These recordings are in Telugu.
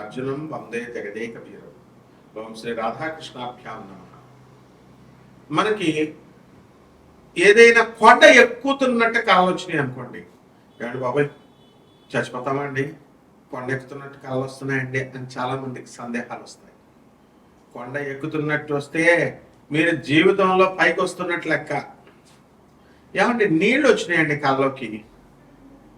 అర్జునం వందే జగదేక వీరం ఓం శ్రీ రాధాకృష్ణాభ్యాం నమ. మనకి ఏదైనా కొండ ఎక్కుతున్నట్టు కళలు అనుకోండి. ఏమండి బాబాయ్ చచ్చిపోతామండి. కొండ ఎక్కుతున్నట్టు కాలు వస్తున్నాయండి అని చాలా మందికి సందేహాలు వస్తాయి. కొండ ఎక్కుతున్నట్టు వస్తే మీరు జీవితంలో పైకి వస్తున్నట్టు లెక్క. ఏమంటే నీళ్ళు వచ్చినాయండి కాళ్ళలోకి?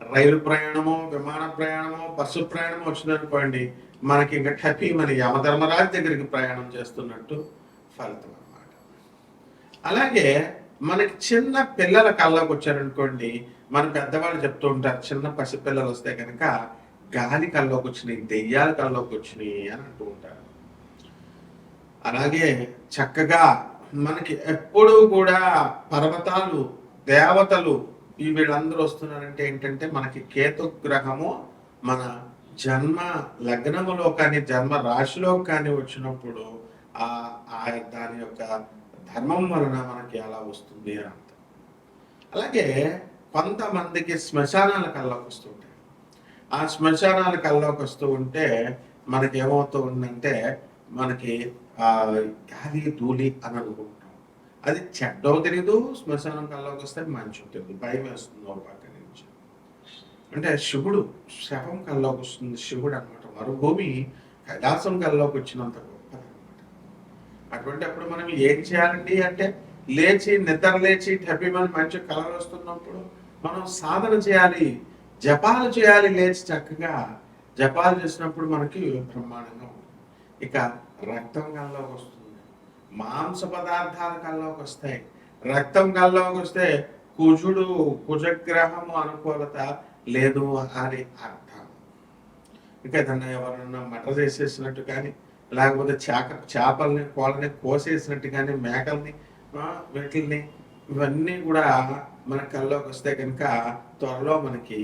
రైలు ప్రయాణము విమాన ప్రయాణము బస్సు ప్రయాణము వచ్చిందనుకోండి మనకి ఇంకా టపి మన యమధర్మరాజు దగ్గరికి ప్రయాణం చేస్తున్నట్టు ఫలితం అన్నమాట. అలాగే మనకి చిన్న పిల్లల కళ్ళకు వచ్చారనుకోండి మన పెద్దవాళ్ళు చెప్తూ ఉంటారు చిన్న పసిపిల్లలు వస్తే కనుక గాలి కల్లోకి వచ్చినాయి దెయ్యాల కళ్ళలోకి వచ్చినాయి అని అంటూ ఉంటారు. అలాగే చక్కగా మనకి ఎప్పుడూ కూడా పర్వతాలు దేవతలు ఈ వీళ్ళందరూ వస్తున్నారంటే ఏంటంటే మనకి కేతు గ్రహము మన జన్మ లగ్నములో కానీ జన్మ రాశిలో కానీ వచ్చినప్పుడు ఆ ఆ దాని యొక్క ధర్మం వలన మనకి అలా వస్తుంది అని అర్థం. అలాగే కొంతమందికి శ్మశానాల కల్లోకి వస్తుంటాయి ఆ శ్మశానాల కల్లోకి వస్తూ ఉంటే మనకి ఏమవుతూ ఉందంటే మనకి ఆ గాలి ధూళి అని అనుకుంటాం. అది చెడ్డో తెలియదు శ్మశానం కల్లోకి వస్తే మంచి తెలియదు భయం వేస్తుంది ఒక పక్క నుంచి. అంటే శివుడు శవం కల్లోకి వస్తుంది శివుడు అనమాట మరుభూమి కైలాసం కల్లోకి వచ్చినంత గొప్పది అనమాట అటువంటి అప్పుడు మనం ఏం చేయాలండి అంటే లేచి నిద్ర లేచి టెబ్బిమని మంచి కలర్ వస్తున్నప్పుడు మనం సాధన చేయాలి జపాలు చేయాలి లేచి చక్కగా. జపాలు చేసినప్పుడు మనకి బ్రహ్మాండంగా ఉంటుంది. ఇక రక్తం కల్లోకి వస్తుంది. మాంస పదార్థాల కల్లోకి వస్తాయి. రక్తం కల్లోకి వస్తే కుజుడు కుజగ్రహము అనుకూలత లేదు అని అర్థం. ఇంకా దాన్ని ఎవరన్నా మటర్ చేసేసినట్టు కానీ లేకపోతే చేక చేపల్ని కోళ్ళని కోసేసినట్టు కానీ మేకల్ని వీటిల్ని ఇవన్నీ కూడా మన కల్లోకి వస్తే కనుక త్వరలో మనకి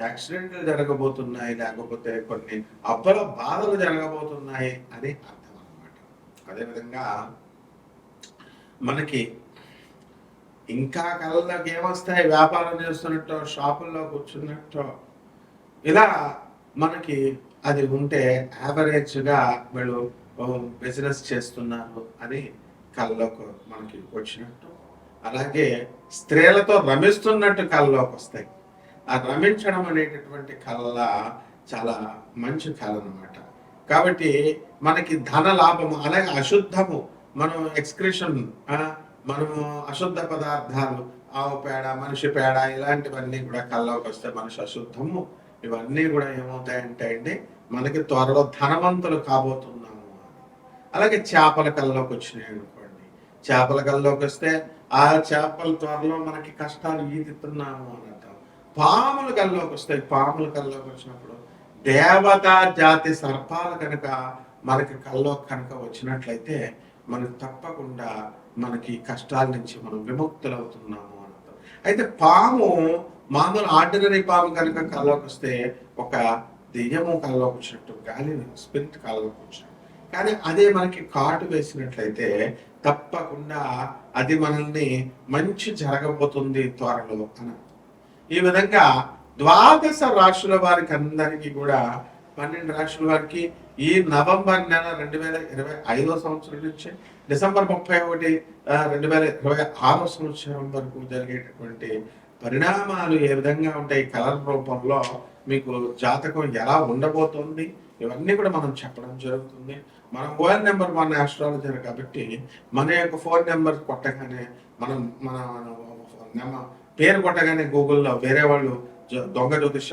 యాక్సిడెంట్లు జరగబోతున్నాయి లేకపోతే కొన్ని అబ్బల బాధలు జరగబోతున్నాయి అని అర్థం అన్నమాట అదేవిధంగా మనకి ఇంకా కళ్ళలోకి ఏమొస్తాయి? వ్యాపారం చేస్తున్నట్టు షాపుల్లో కూర్చున్నట్టు ఇలా మనకి అది ఉంటే యావరేజ్గా వీళ్ళు బిజినెస్ చేస్తున్నారు అని కళ్ళలోకి మనకి వచ్చినట్టు. అలాగే స్త్రీలతో రమిస్తున్నట్టు కళ్ళలోకి వస్తాయి. ఆ రమించడం అనేటటువంటి కళ చాలా మంచి కళ అనమాట కాబట్టి మనకి ధన లాభము అలాగే అశుద్ధము మనం ఎక్స్క్రిషన్ మనము అశుద్ధ పదార్థాలు ఆవు పేడ మనిషి పేడ ఇలాంటివన్నీ కూడా కళ్ళలోకి వస్తే మనిషి అశుద్ధము. ఇవన్నీ కూడా ఏమవుతాయంటే అండి మనకి త్వరలో ధనవంతులు కాబోతున్నాము అలాగే చేపల కళ్ళలోకి వచ్చినాయి అనుకోండి. చేపల కల్లోకి వస్తే ఆ చేపల త్వరలో మనకి కష్టాలు ఈదుతున్నాము అని అర్థం. పాముల కల్లోకి వస్తాయి పాముల కల్లోకి వచ్చినప్పుడు దేవతా జాతి సర్పాలు కనుక మనకి కళ్ళలోకి కనుక వచ్చినట్లయితే మనం తప్పకుండా మనకి కష్టాల నుంచి మనం విముక్తులవుతున్నాము అని అర్థం. అయితే పాము మామూలు ఆర్డినరీ పాము కనుక కళ్ళలోకి వస్తే ఒక దెయ్యము కళ్ళలోకి వచ్చినట్టు గాలి స్పిరిట్ కళ్ళలోకి వచ్చినట్టు. కానీ అదే మనకి కాటు వేసినట్లయితే తప్పకుండా అది మనల్ని మంచి జరగబోతుంది త్వరలో అని ఈ విధంగా ద్వాదశ రాశుల వారికి అందరికీ కూడా పన్నెండు రాశుల వారికి ఈ నవంబర్ నెల రెండు వేల ఇరవై ఐదో సంవత్సరం నుంచి డిసెంబర్ ముప్పై ఒకటి రెండు వేల ఇరవై ఆరో సంవత్సరం వరకు జరిగేటటువంటి పరిణామాలు ఏ విధంగా ఉంటాయి కలర్ రూపంలో మీకు జాతకం ఎలా ఉండబోతోంది ఇవన్నీ కూడా మనం చెప్పడం జరుగుతుంది మన ఫోన్ నెంబర్ మన ఆస్ట్రాలజర్ కాబట్టి మన యొక్క ఫోన్ నెంబర్ కొట్టగానే మనం మన పేరు కొట్టగానే గూగుల్లో వేరే వాళ్ళు దొంగ జ్యోతిష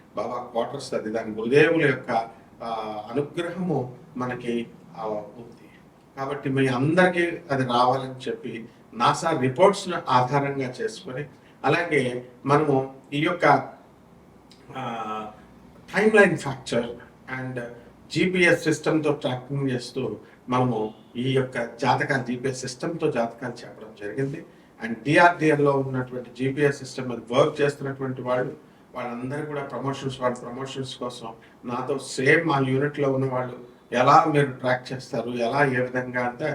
బాబా క్వార్టర్స్ అది. దాని గురుదేవుల యొక్క అనుగ్రహము మనకి ఉంది. కాబట్టి మీ అందరికీ అది రావాలని చెప్పి నాసా రిపోర్ట్స్ ఆధారంగా చేసుకొని అలాగే మనము ఈ యొక్క time line factor and GPS సిస్టమ్తో ట్రాకింగ్ చేస్తూ మనము ఈ యొక్క జాతకాలు జీపీఎస్ సిస్టమ్తో జాతకాలు చెప్పడం జరిగింది. అండ్ డిఆర్డిఎల్లో ఉన్నటువంటి జీపీఎస్ సిస్టమ్ అది వర్క్ చేస్తున్నటువంటి వాళ్ళు వాళ్ళందరూ కూడా ప్రమోషన్స్ వాళ్ళ ప్రమోషన్స్ కోసం నాతో సేమ్ మా యూనిట్లో ఉన్న వాళ్ళు ఎలా మీరు ట్రాక్ చేస్తారు ఎలా ఏ విధంగా అంటే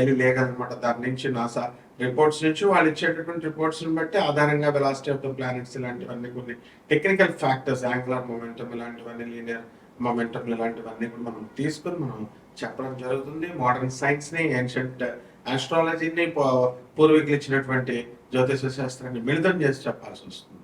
ఐదు లేదనమాట దాని నుంచి నాసా రిపోర్ట్స్ నుంచి వాళ్ళు ఇచ్చేటటువంటి రిపోర్ట్స్ని బట్టి ఆధారంగా వెలాసిటీ ఆఫ్ ద ప్లానెట్స్ ఇలాంటివన్నీ కొన్ని టెక్నికల్ ఫ్యాక్టర్స్ యాంగులర్ మొమెంటమ్ ఇలాంటివన్నీ లీనియర్ మొమెంటమ్ ఇలాంటివన్నీ కూడా మనం తీసుకొని మనం చెప్పడం జరుగుతుంది. మోడర్న్ సైన్స్ని ఏన్షియంట్ ఆస్ట్రాలజీని పూర్వీకులు ఇచ్చినటువంటి జ్యోతిష శాస్త్రాన్ని మిళితం చేసి చెప్పాల్సి వస్తుంది.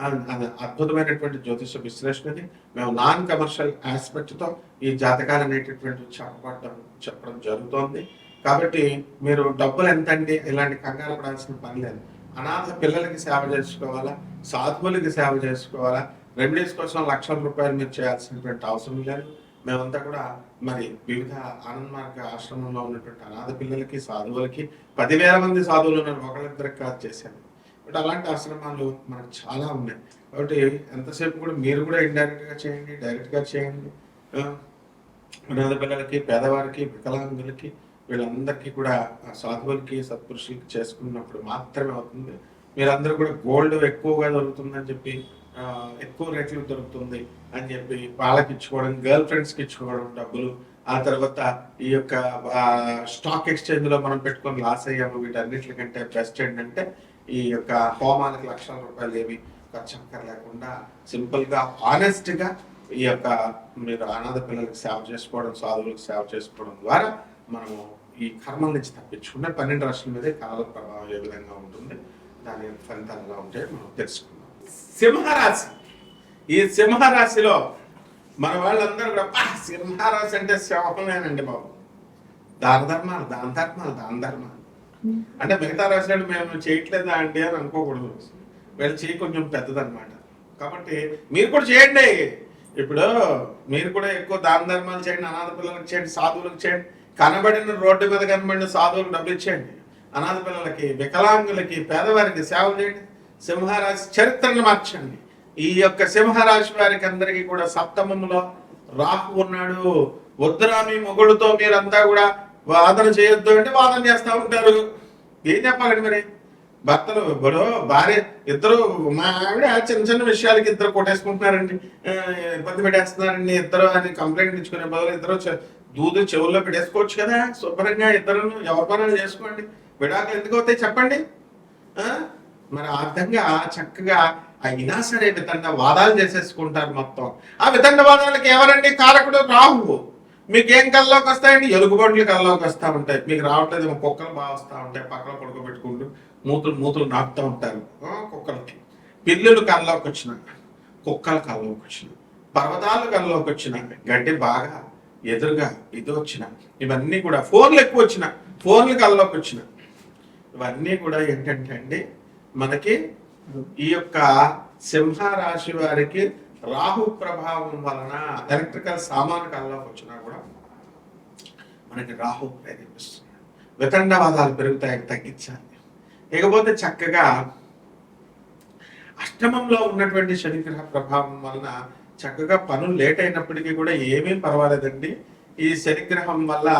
అద్భుతమైనటువంటి జ్యోతిష విశ్లేషణని మేము నాన్ కమర్షియల్ ఆస్పెక్ట్తో ఈ జాతకాలు అనేటటువంటి చెప్పడం చెప్పడం జరుగుతోంది. కాబట్టి మీరు డబ్బులు ఎంత అండి ఇలాంటి కంగారు పడాల్సిన పని లేదు. అనాథ పిల్లలకి సేవ చేసుకోవాలా? సాధువులకి సేవ చేసుకోవాలా? రెమెడీస్ కోసం లక్షల రూపాయలు మీరు చేయాల్సినటువంటి అవసరం లేదు. మేమంతా కూడా మరి వివిధ ఆనంద మార్గ ఆశ్రమంలో ఉన్నటువంటి అనాథ పిల్లలకి సాధువులకి పదివేల మంది సాధువులు ఉన్నారు. ఒకళ్ళిద్దరికి కాదు చేశాను. బట్ అలాంటి ఆశ్రమాలు మనకు చాలా ఉన్నాయి. కాబట్టి ఎంతసేపు కూడా మీరు కూడా ఇండైరెక్ట్గా చేయండి డైరెక్ట్గా చేయండి. ఆ, అనాథ పిల్లలకి పేదవారికి వికలాంగులకి వీళ్ళందరికీ కూడా సాధువులకి సత్పురుషులకి చేసుకున్నప్పుడు మాత్రమే అవుతుంది. మీరందరూ కూడా గోల్డ్ ఎక్కువగా దొరుకుతుందని చెప్పి ఎక్కువ రేట్లు దొరుకుతుంది అని చెప్పి వాళ్ళకి ఇచ్చుకోవడం గర్ల్ ఫ్రెండ్స్కి ఇచ్చుకోవడం డబ్బులు. ఆ తర్వాత ఈ యొక్క స్టాక్ ఎక్స్చేంజ్లో మనం పెట్టుకొని లాస్ అయ్యాము వీటన్నిటికంటే బెస్ట్ ఏంటంటే ఈ యొక్క హోమాలకు లక్షల రూపాయలు ఏమి ఖర్చు అక్కర్లేకుండా సింపుల్గా ఆనెస్ట్గా ఈ యొక్క మీరు అనాథ పిల్లలకి సేవ చేసుకోవడం సాధువులకు సేవ చేసుకోవడం ద్వారా మనము ఈ కర్మల నుంచి తప్పించుకుంటే పన్నెండు రాష్ట్రాల మీదే కాల ప్రభావం ఏ విధంగా ఉంటుంది దాని ఫలితాలు ఎలా ఉంటాయో మనం తెలుసుకుందాం. సింహరాశి. ఈ సింహరాశిలో మన వాళ్ళందరూ కూడా సింహరాశి అంటే సింహమేనండి బాబు. దాన ధర్మాలు దాన ధర్మాలు దాన ధర్మాలు. అంటే మిగతా రాసినట్టు మేము చేయట్లేదా అండి అని అనుకోకూడదు. వీళ్ళు చేయి కొంచెం పెద్దదన్నమాట. కాబట్టి మీరు కూడా చేయండి. ఇప్పుడు మీరు కూడా ఎక్కువ దాన ధర్మాలు చేయండి అనాథ పిల్లలకు చేయండి సాధువులకు చేయండి. కనబడిన రోడ్డు మీద కనబడిన సాధువులకు డబ్బులు ఇచ్చేయండి. అనాథ పిల్లలకి వికలాంగులకి పేదవారికి సేవ చేయండి. సింహరాశి చరిత్రను మార్చండి. ఈ యొక్క సింహరాశి వారికి అందరికీ కూడా సప్తమంలో రాహు ఉన్నాడు. ఉద్రామి మొగుడుతో మీరంతా కూడా వాదన చేయొద్దు అంటే వాదన చేస్తూ ఉంటారు. ఏం చెప్పాలండి మరి? భర్తలు ఇప్పుడు భార్య ఇద్దరు మా ఆవిడ చిన్న చిన్న విషయాలకి ఇద్దరు కొట్టేసుకుంటున్నారండి. ఇబ్బంది పెట్టేస్తున్నారండి. ఇద్దరు అని కంప్లైంట్ ఇచ్చుకునే బదులు ఇద్దరు దూదు చెవుల్లో పెట్టేసుకోవచ్చు కదా. శుభ్రంగా ఇద్దరు ఎవరి పనులు చేసుకోండి. విడాకులు ఎందుకు అవుతాయి చెప్పండి? మరి ఆ విధంగా చక్కగా అయినా సరే విధంగా వాదాలు చేసేసుకుంటారు మొత్తం. ఆ విధంగా వాదాలకి ఎవరండి కారకుడు? రాహువు. మీకు ఏం కళ్ళలోకి వస్తాయండి? ఎలుగుబండ్లు కల్లోకి వస్తూ ఉంటాయి. మీకు రావట్లేదు ఏమో కుక్కలు బాగా వస్తూ ఉంటాయి. పక్కన పడుకోబెట్టుకుంటూ మూతులు మూతులు నాకుతూ ఉంటారు. కుక్కలకి. పిల్లులు కళ్ళలోకి వచ్చినాక కుక్కలు కళ్ళలోకి వచ్చిన పర్వతాలు కళ్ళలోకి వచ్చిన గడ్డి బాగా ఎదురుగా ఇది వచ్చిన ఇవన్నీ కూడా ఫోన్లు ఎక్కువ వచ్చిన ఫోన్లు కళ్ళలోకి వచ్చిన ఇవన్నీ కూడా ఏంటంటే అండి మనకి ఈ యొక్క సింహరాశి వారికి రాహు ప్రభావం వలన ఎలక్ట్రికల్ సామాను కల్లోకి వచ్చినా కూడా మనకి రాహు ప్రేరేపిస్తుంది. వితండవాదాలు పెరుగుతాయి తగ్గించాలి. ఇకపోతే చక్కగా అష్టమంలో ఉన్నటువంటి శనిగ్రహ ప్రభావం వలన చక్కగా పనులు లేట్ అయినప్పటికీ కూడా ఏమీ పర్వాలేదండి. ఈ శనిగ్రహం వల్ల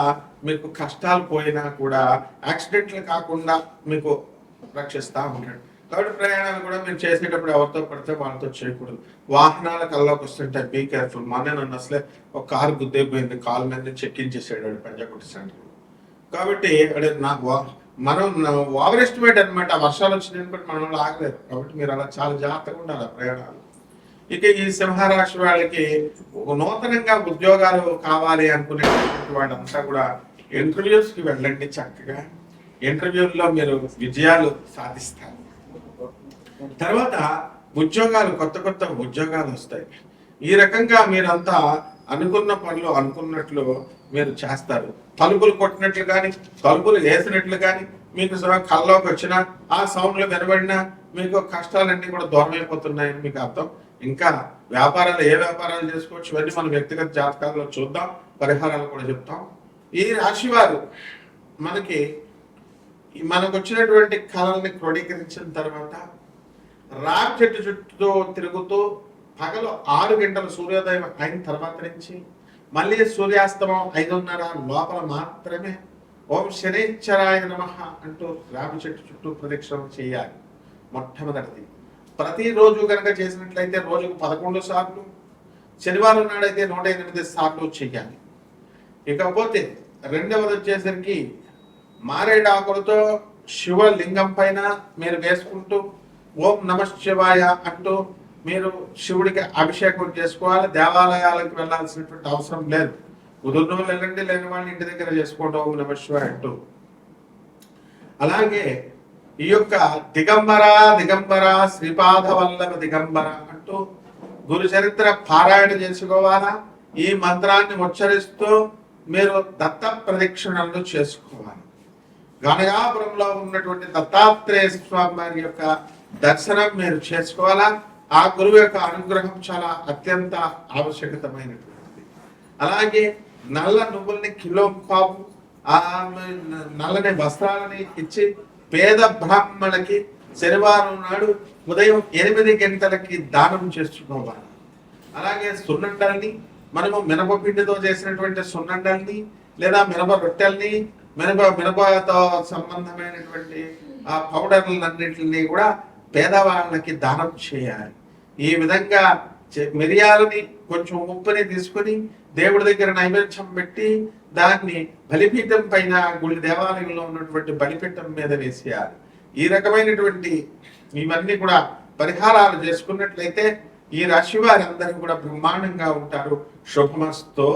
మీకు కష్టాలు పోయినా కూడా యాక్సిడెంట్లు కాకుండా మీకు రక్షిస్తూ ఉంటాడు. కాబట్టి ప్రయాణాలు కూడా మీరు చేసేటప్పుడు ఎవరితో పడితే వాళ్ళతో చేయకూడదు. వాహనాల కల్లోకి వస్తుంటే బీ కేర్ఫుల్ మొన్నే నన్ను అసలే ఒక కారు గుద్దైపోయింది. కాలు మీద చెక్ చెక్కించేసాడు వాడు పంజాగుట్టి సెంటర్ కాబట్టి అదే నాకు మనం ఓవర్ ఎస్టిమేట్ అనమాట వర్షాలు వచ్చినాయని బట్టి మనం ఆగలేదు. కాబట్టి మీరు అలా చాలా జాగ్రత్తగా ఉండాలి ఆ ప్రయాణాలు. ఇక ఈ సింహరాశి వాళ్ళకి నూతనంగా ఉద్యోగాలు కావాలి అనుకునేటువంటి వాళ్ళంతా కూడా ఇంటర్వ్యూస్కి వెళ్ళండి చక్కగా. ఇంటర్వ్యూల్లో మీరు విజయాలు సాధిస్తారు. తర్వాత ఉద్యోగాలు కొత్త కొత్త ఉద్యోగాలు వస్తాయి. ఈ రకంగా మీరంతా అనుకున్న పనులు అనుకున్నట్లు మీరు చేస్తారు. తలుపులు కొట్టినట్లు కానీ తలుపులు వేసినట్లు కానీ మీకు కళ్ళలోకి వచ్చినా వచ్చిన ఆ సౌండ్లు వినబడినా మీకు కష్టాలన్నీ కూడా దూరం అయిపోతున్నాయని మీకు అర్థం. ఇంకా వ్యాపారాలు ఏ వ్యాపారాలు చేసుకోవచ్చు ఇవన్నీ మన వ్యక్తిగత జాతకాల్లో చూద్దాం పరిహారాలు కూడా చెప్తాం. ఈ రాశి వారు మనకి మనకు వచ్చినటువంటి కళల్ని క్రోడీకరించిన తర్వాత రావి చెట్టు చుట్టూ తిరుగుతూ పగలు ఆరు గంటల సూర్యోదయం అయిన తర్వాత నుంచి మళ్ళీ సూర్యాస్తమం ఐదున్నర లోపల మాత్రమే. ఓం శనేశ్వరాయ నమ అంటూ రావి చెట్టు చుట్టూ ప్రదక్షిణం చేయాలి మొట్టమొదటిది. ప్రతిరోజు కనుక చేసినట్లయితే రోజుకు పదకొండు సార్లు శనివారం నాడైతే నూట ఎనిమిది సార్లు చేయాలి. ఇకపోతే రెండవది వచ్చేసరికి మారేడాకులతో శివలింగం పైన మీరు వేసుకుంటూ ఓం నమ శివాయ అంటూ మీరు శివుడికి అభిషేకం చేసుకోవాలి దేవాలయాలకు వెళ్ళాల్సినటువంటి అవసరం లేదు. కుదురున వెళ్ళండి లేని వాళ్ళని ఇంటి దగ్గర చేసుకోవడం ఓం నమ శివాయ అంటూ. అలాగే ఈ యొక్క దిగంబర దిగంబర శ్రీపాద వల్లభ దిగంబర అంటూ గురు చరిత్ర పారాయణ చేసుకోవాలా? ఈ మంత్రాన్ని ఉచ్చరిస్తూ మీరు దత్త ప్రదక్షిణలు చేసుకోవాలి. గణయాపురంలో ఉన్నటువంటి దత్తాత్రేయ స్వామి వారి యొక్క దర్శనం మీరు చేసుకోవాలా? ఆ గురువు యొక్క అనుగ్రహం చాలా అత్యంత ఆవశ్యకతమైనటువంటిది. అలాగే నల్ల నువ్వుల్ని కిలో కాపు ఆ నల్లని వస్త్రాలని ఇచ్చి పేద బ్రాహ్మణులకి శనివారం నాడు ఉదయం ఎనిమిది గంటలకి దానం చేసుకోవాలి అలాగే సున్నండల్ని మనము మినపపిండితో చేసినటువంటి సున్నండల్ని లేదా మినప రొట్టెల్ని మినప మినపతో సంబంధమైనటువంటి ఆ పౌడర్లన్నింటినీ కూడా పేదవాళ్ళకి దానం చేయాలి. ఈ విధంగా మిరియాలని కొంచెం ఉప్పుని తీసుకొని దేవుడి దగ్గర నైవేద్యం పెట్టి దాన్ని బలిపీఠం పైన గుడి దేవాలయంలో ఉన్నటువంటి బలిపీఠం మీద వేసేయాలి. ఈ రకమైనటువంటి ఇవన్నీ కూడా పరిహారాలు చేసుకున్నట్లయితే ఈ రాశి వారందరూ కూడా బ్రహ్మాండంగా ఉంటారు. శుభమస్తో.